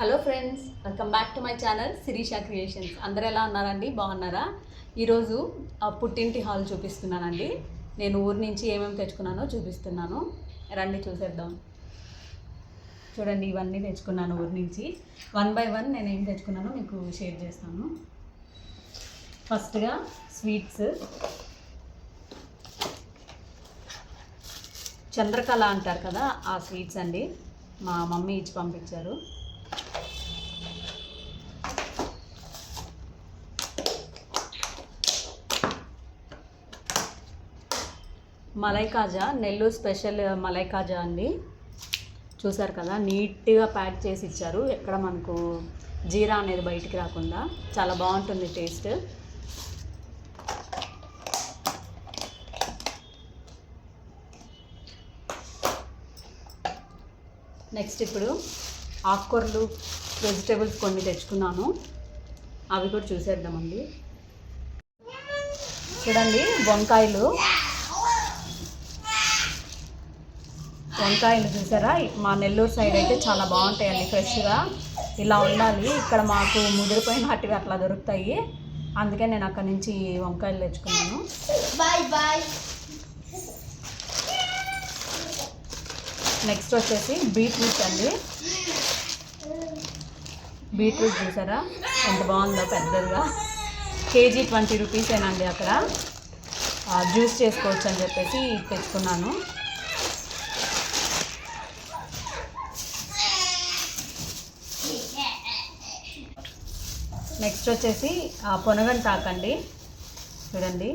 Hello friends welcome back to my channel Sirisha creations అందరు ఎలా ఉన్నారండి? బాగున్నారా? ఈరోజు ఆ పుట్టింటి హాల్ చూపిస్తున్నానండి. నేను ఊరి నుంచి ఏమేమి తెచ్చుకున్నానో చూపిస్తున్నాను. రండి చూసేద్దాం. చూడండి ఇవన్నీ తెచ్చుకున్నాను ఊరి నుంచి. వన్ బై వన్ నేను ఏం తెచ్చుకున్నానో మీకు షేర్ చేస్తాను. ఫస్ట్గా స్వీట్స్. చంద్రకళ అంటారు కదా ఆ స్వీట్స్ అండి. మా మమ్మీ ఇచ్చి పంపించారు. మలై కాజా నెల్లూరు స్పెషల్ మలై కాజా అండి. చూసారు కదా నీట్గా ప్యాక్ చేసి ఇచ్చారు. ఎక్కడ మనకు జీరా అనేది బయటికి రాకుండా చాలా బాగుంటుంది టేస్ట్. నెక్స్ట్ ఇప్పుడు ఆకుకూరలు వెజిటేబుల్స్ కొన్ని తెచ్చుకున్నాను. అవి కూడా చూసేద్దామండి. చూడండి వంకాయలు. వంకాయలు చూసారా? మా నెల్లూరు సైడ్ అయితే చాలా బాగుంటాయండి ఫ్రెష్గా. ఇలా ఉండాలి. ఇక్కడ మాకు ముదిరిపోయిన వాటివి అట్లా దొరుకుతాయి. అందుకే నేను అక్కడి నుంచి వంకాయలు తెచ్చుకున్నాను. Bye bye. నెక్స్ట్ వచ్చేసి బీట్రూట్ అండి. బీట్రూట్ చూసారా? ఎంత బాగుందో పెద్దదిగా. కేజీ ట్వంటీ రూపీసేనండి అక్కడ. జ్యూస్ చేసుకోవచ్చు అని చెప్పేసి తెచ్చుకున్నాను. నెక్స్ట్ వచ్చేసి ఆ, పొనగంటాకు అండి చూడండి.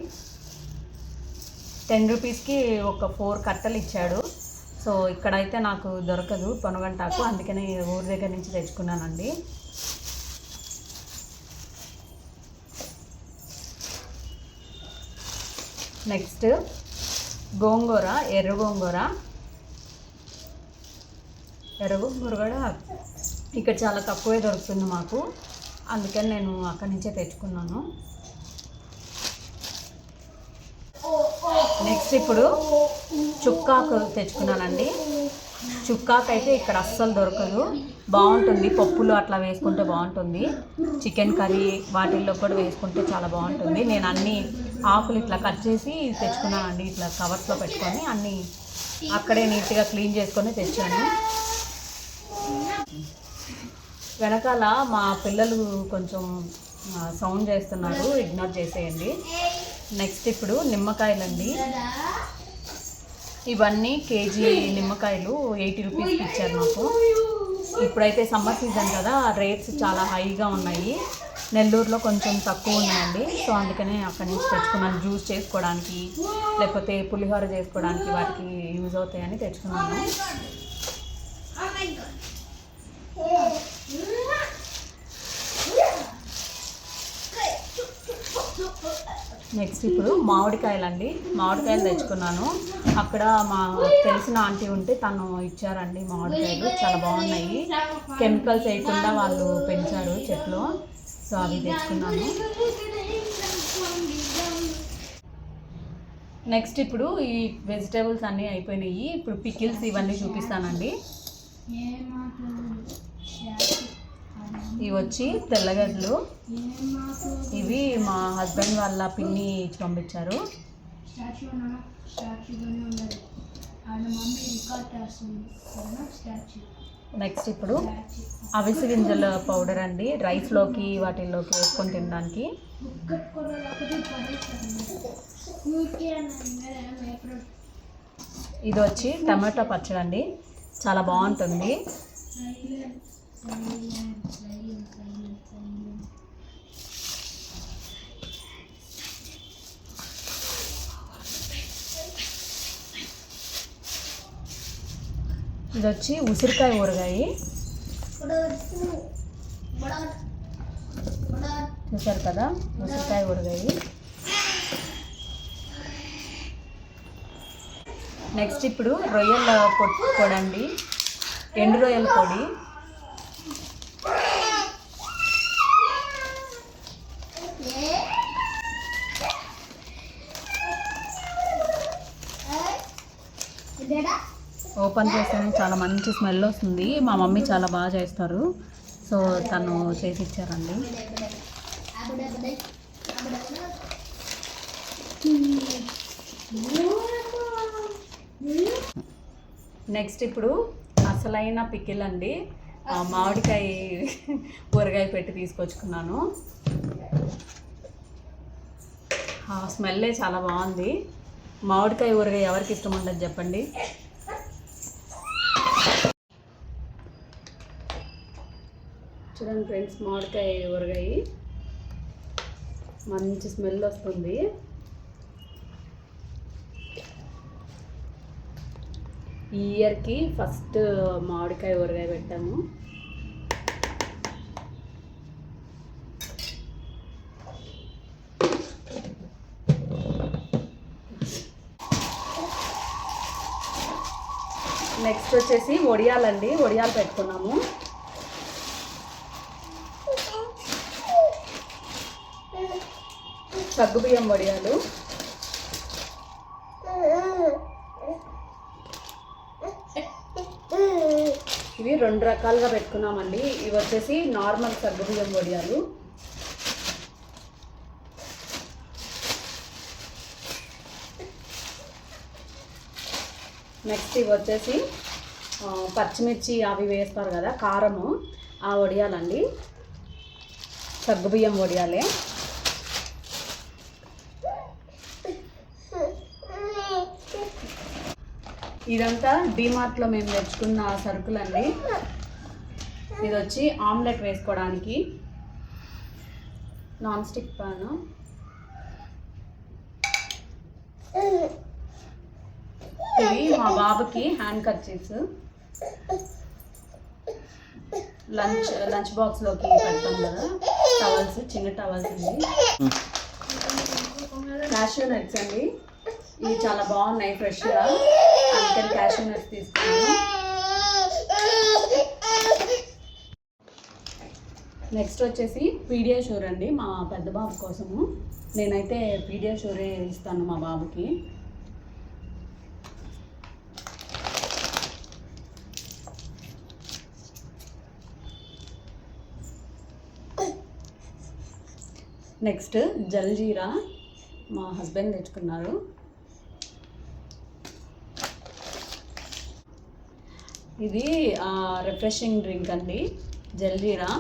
టెన్ రూపీస్కి ఒక ఫోర్ కట్టలు ఇచ్చాడు. సో ఇక్కడైతే నాకు దొరకదు పొనగంటాకు అందుకని ఊరి దగ్గర నుంచి తెచ్చుకున్నానండి. నెక్స్ట్ గోంగూర ఎర్ర గోంగూర. ఎర్ర గోంగూర కూడా ఇక్కడ చాలా తక్కువే దొరుకుతుంది మాకు. అందుకని నేను అక్కడి నుంచే తెచ్చుకున్నాను. నెక్స్ట్ ఇప్పుడు చుక్కాకు తెచ్చుకున్నానండి. చుక్కాకు అయితే ఇక్కడ అస్సలు దొరకదు. బాగుంటుంది. పప్పులు అట్లా వేసుకుంటే బాగుంటుంది. చికెన్ కర్రీ వాటిల్లో కూడా వేసుకుంటే చాలా బాగుంటుంది. నేను అన్ని ఆకులు ఇట్లా కట్ చేసి తెచ్చుకున్నానండి. ఇట్లా కవర్స్లో పెట్టుకొని అన్నీ అక్కడే నీట్గా క్లీన్ చేసుకొని తెచ్చాను. వెనకాల మా పిల్లలు కొంచెం సౌండ్ చేస్తున్నారు. ఇగ్నోర్ చేసేయండి. నెక్స్ట్ ఇప్పుడు నిమ్మకాయలండి. ఇవన్నీ కేజీ నిమ్మకాయలు ఎయిటీ రూపీస్కి ఇచ్చారు నాకు ఇప్పుడైతే సమ్మర్ సీజన్ కదా రేట్స్ చాలా హైగా ఉన్నాయి. నెల్లూరులో కొంచెం తక్కువ ఉన్నాయండి. సో అందుకనే అక్కడి నుంచి తెచ్చుకున్నాను. జ్యూస్ చేసుకోవడానికి లేకపోతే పులిహోర చేసుకోవడానికి వాటికి యూజ్ అవుతాయని తెచ్చుకున్నాను. నెక్స్ట్ ఇప్పుడు మామిడికాయలండి. మామిడికాయలు తెచ్చుకున్నాను. అక్కడ మా తెలిసిన ఆంటీ ఉంటే తను ఇచ్చారండి మామిడికాయలు. చాలా బాగున్నాయి. కెమికల్స్ వేయకుండా వాళ్ళు పెంచారు చెట్లు. సో అవి తెచ్చుకున్నాను. నెక్స్ట్ ఇప్పుడు ఈ వెజిటేబుల్స్ అన్నీ అయిపోయినాయి. ఇప్పుడు పికిల్స్ ఇవన్నీ చూపిస్తానండి. ఇవి వచ్చి తెల్లగడ్డలు. ఇవి మా హస్బెండ్ వాళ్ళ పిన్ని ఇచ్చి పంపించారు. నెక్స్ట్ ఇప్పుడు అవిసి గింజల పౌడర్ అండి. రైస్లోకి వాటిల్లోకి వేసుకొని తినడానికి. ఇది వచ్చి టమాటో పచ్చడి అండి చాలా బాగుంటుంది. ఇది వచ్చి ఉసిరికాయ ఊరగాయ. చూసారు కదా? ఉసిరికాయ ఊరగాయ. నెక్స్ట్ ఇప్పుడు రొయ్యల పొడి పొడి అండి ఎండు రొయ్యల పొడి. ఓపెన్ చేస్తేనే చాలా మంచి స్మెల్ వస్తుంది. మా మమ్మీ చాలా బాగా చేస్తారు. సో తను చేసి ఇచ్చారండి. నెక్స్ట్ ఇప్పుడు అసలైన పికిల్ అండి మామిడికాయ ఊరగాయ పెట్టి తీసుకొచ్చుకున్నాను. ఆ స్మెల్లే చాలా బాగుంది. మామిడికాయ ఊరగాయ ఎవరికి ఇష్టం ఉండదు చెప్పండి. చూడండి ఫ్రెండ్స్ మామిడికాయ ఊరగాయ. మంచి స్మెల్ వస్తుంది. ఈ ఇయర్కి ఫస్ట్ మామిడికాయ ఊరగాయ పెట్టాము. నెక్స్ట్ వచ్చేసి వడియాలండి వడియాలు పెట్టుకున్నాము. సగ్గుబియ్యం వడియాలు. ఇవి రెండు రకాలుగా పెట్టుకున్నామండి. ఇవి వచ్చేసి నార్మల్ సగ్గుబియ్యం వడియాలు. నెక్స్ట్ ఇవి వచ్చేసి పచ్చిమిర్చి అవి వేస్తారు కదా కారము. ఆ వడియాలండి. సగ్గుబియ్యం వడియాలే. ఇదంతా డిమార్ట్లో మేము తెచ్చుకున్న సరుకులండి ఇది వచ్చి ఆమ్లెట్ వేసుకోవడానికి. Non stick pan. ఇవి మా బాబుకి హ్యాండ్ కర్చీఫ్స్. లంచ్ లంచ్ బాక్స్లోకి పెడతాం కదా. టవల్స్ చిన్న టవల్స్ అండి క్యాష్యూ నట్స్ అండి. ఇవి చాలా బాగున్నాయి ఫ్రెష్గా అందుకని క్యాష్యూ నట్స్ తీసుకున్నాను. నెక్స్ట్ వచ్చేసి పీడియా షూర్ అండి మా పెద్ద బాబు కోసము. నేనైతే పీడియా షూరే ఇస్తాను మా బాబుకి. నెక్స్ట్ జల్జీరా మా హస్బెండ్ తెచ్చుకున్నారు. ఇది రిఫ్రెషింగ్ డ్రింక్ అండి. జల్జీరా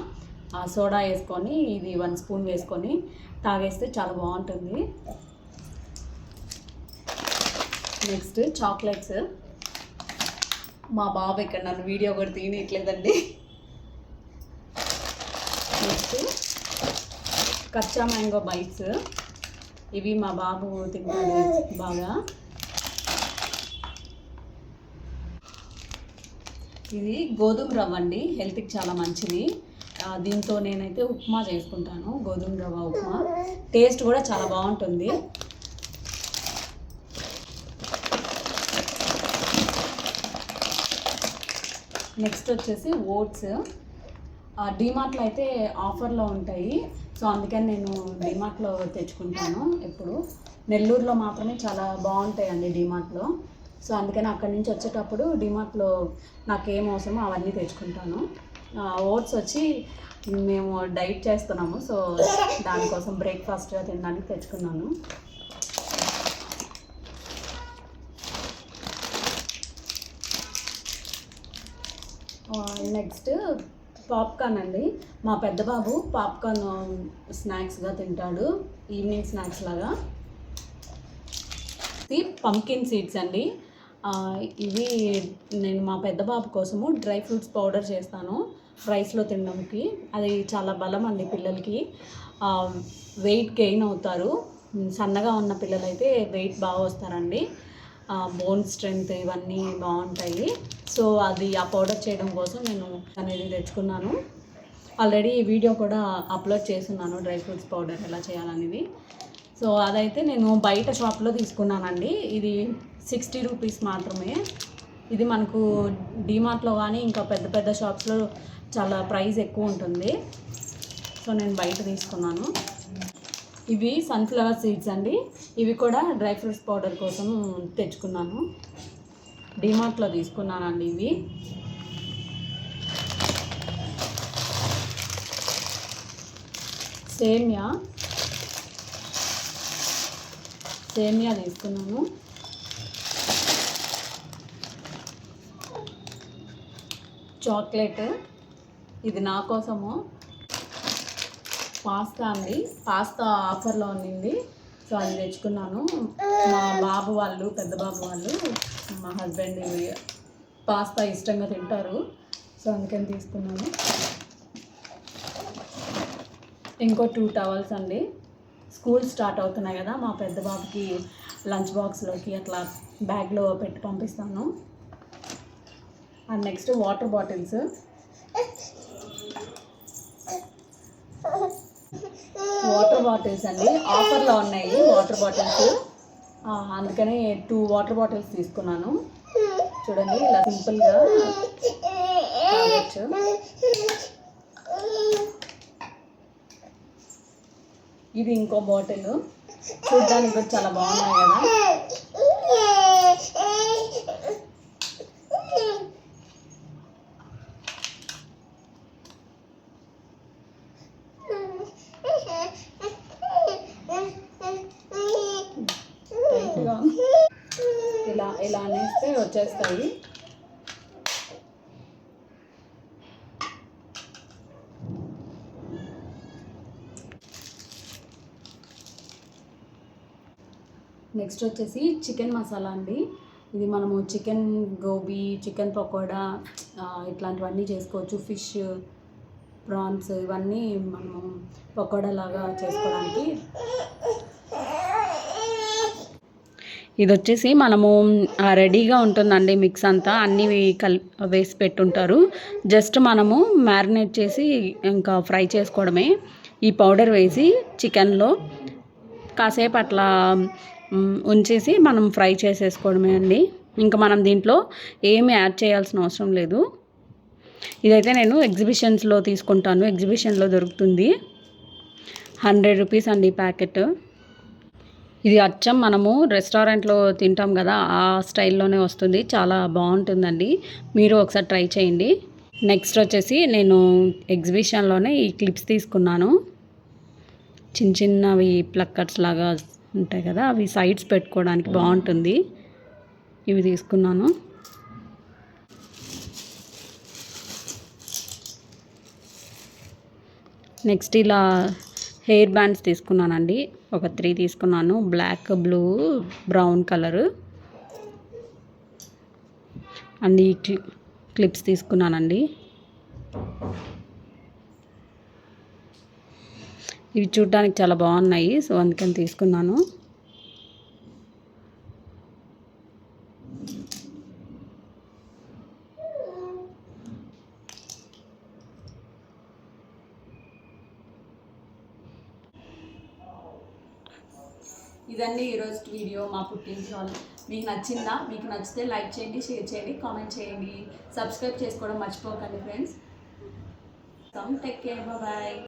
ఆ, సోడా వేసుకొని ఇది వన్ స్పూన్ వేసుకొని తాగేస్తే చాలా బాగుంటుంది. Next chocolates. మా బాబు ఇక్కడ నన్ను వీడియో కూడా తీయట్లేదండి నెక్స్ట్ కచ్చా మ్యాంగో బైట్స్. ఇవి మా బాబు తింటాడు బాగా. ఇది గోధుమ రవ్వ అండి. హెల్త్కి చాలా మంచిది. దీంతో నేనైతే ఉప్మా చేసుకుంటాను. గోధుమ రవ్వ ఉప్మా. టేస్ట్ కూడా చాలా బాగుంటుంది. నెక్స్ట్ వచ్చేసి ఓట్స్. డిమార్ట్లో అయితే ఆఫర్లో ఉంటాయి. సో అందుకని నేను డిమార్ట్లో తెచ్చుకుంటాను ఎప్పుడు. నెల్లూరులో మాత్రమే చాలా బాగుంటాయండి డిమార్ట్లో సో అందుకని అక్కడి నుంచి వచ్చేటప్పుడు డిమార్ట్లో నాకు ఏం అవసరమో అవన్నీ తెచ్చుకుంటాను. ఓట్స్ వచ్చి మేము డైట్ చేస్తున్నాము సో దానికోసం బ్రేక్ఫాస్ట్గా తినడానికి తెచ్చుకున్నాను. నెక్స్ట్ పాప్కార్న్ అండి. మా పెద్ద బాబు పాప్కార్న్ స్నాక్స్గా తింటాడు ఈవినింగ్ స్నాక్స్ లాగా. పంకిన్ సీడ్స్ అండి. ఇవి నేను మా పెద్ద బాబు కోసము డ్రై ఫ్రూట్స్ పౌడర్ చేస్తాను రైస్లో తినడానికి అది చాలా బలం అండి పిల్లలకి. వెయిట్ గెయిన్ అవుతారు. సన్నగా ఉన్న పిల్లలైతే వెయిట్ బాగా వస్తారండి. బోన్ స్ట్రెంగ్త్ ఇవన్నీ బాగుంటాయి. సో అది ఆ పౌడర్ చేయడం కోసం నేను అనేది తెచ్చుకున్నాను. ఆల్రెడీ వీడియో కూడా అప్లోడ్ చేస్తున్నాను డ్రై ఫ్రూట్స్ పౌడర్ ఎలా చేయాలనేది. సో అదైతే నేను బయట షాప్లో తీసుకున్నానండి. ఇది సిక్స్టీ రూపీస్ మాత్రమే. ఇది మనకు డిమార్ట్లో కానీ ఇంకా పెద్ద పెద్ద షాప్స్లో చాలా ప్రైస్ ఎక్కువ ఉంటుంది. సో నేను బయట తీసుకున్నాను. ఇవి సన్ఫ్లవర్ సీడ్స్ అండి. ఇవి కూడా డ్రై ఫ్రూట్స్ పౌడర్ కోసం తెచ్చుకున్నాను. డిమార్ట్లో తీసుకున్నానండి ఇవి. సేమియా. సేమియా తీసుకున్నాను చాక్లెట్. ఇది నా కోసము. పాస్తా అండి. పాస్తా ఆఫర్లో ఉన్నింది. సో అది తెచ్చుకున్నాను. మా బాబు వాళ్ళు పెద్ద బాబు వాళ్ళు మా హస్బెండ్ పాస్తా ఇష్టంగా తింటారు. సో అందుకని తీసుకున్నాను. ఇంకో టూ టవల్స్ అండి. స్కూల్ స్టార్ట్ అవుతున్నాయి కదా మా పెద్ద బాబుకి లంచ్ బాక్స్లోకి అట్లా బ్యాగ్లో పెట్టి పంపిస్తాను. And next water bottles. Water bottles అండి. ఆఫర్లో ఉన్నాయి వాటర్ బాటిల్స్. అందుకని టూ వాటర్ బాటిల్స్ తీసుకున్నాను. చూడండి ఇలా సింపుల్గా తాగొచ్చు ఇది ఇంకో బాటిల్. చూడడానికి కూడా చాలా బాగున్నాయి కదా. ఇలా ఇలా అనేస్తే వచ్చేస్తాయి. నెక్స్ట్ వచ్చేసి చికెన్ మసాలా అండి. ఇది మనము చికెన్ గోబీ చికెన్ పకోడా ఇట్లాంటివన్నీ చేసుకోవచ్చు. ఫిష్ ప్రాన్స్ ఇవన్నీ మనము పకోడా లాగా చేసుకోవడానికి. ఇది వచ్చేసి మనము రెడీగా ఉంటుందండి మిక్స్ అంతా. అన్నీ కల్ వేసి పెట్టుంటారు. జస్ట్ మనము మ్యారినేట్ చేసి ఇంకా ఫ్రై చేసుకోవడమే. ఈ పౌడర్ వేసి చికెన్లో కాసేపు అట్లా ఉంచేసి మనం ఫ్రై చేసేసుకోవడమే అండి. ఇంకా మనం దీంట్లో ఏమి యాడ్ చేయాల్సిన అవసరం లేదు. ఇదైతే నేను ఎగ్జిబిషన్స్లో తీసుకుంటాను. ఎగ్జిబిషన్లో దొరుకుతుంది. హండ్రెడ్ రూపీస్ అండి ప్యాకెట్. ఇది అచ్చం మనము రెస్టారెంట్లో తింటాం కదా ఆ స్టైల్లోనే వస్తుంది. చాలా బాగుంటుందండి. మీరు ఒకసారి ట్రై చేయండి. నెక్స్ట్ వచ్చేసి నేను ఎగ్జిబిషన్లోనే ఈ క్లిప్స్ తీసుకున్నాను. చిన్న చిన్నవి ప్లక్కర్స్ లాగా ఉంటాయి కదా అవి సైడ్స్ పెట్టుకోవడానికి బాగుంటుంది. ఇవి తీసుకున్నాను. నెక్స్ట్ ఇలా హెయిర్ బ్యాండ్స్ తీసుకున్నానండి. ఒక త్రీ తీసుకున్నాను. Black blue brown colour and ఈ క్లి క్లిప్స్ తీసుకున్నానండి. ఇవి చూడడానికి చాలా బాగున్నాయి. సో అందుకని తీసుకున్నాను. ఇదండి ఈరోజు వీడియో మా పుట్టింటి వాళ్ళు. మీకు నచ్చిందా? మీకు నచ్చితే లైక్ చేయండి షేర్ చేయండి కామెంట్ చేయండి. సబ్స్క్రైబ్ చేసుకోవడం మర్చిపోకండి friends. Come take care bye.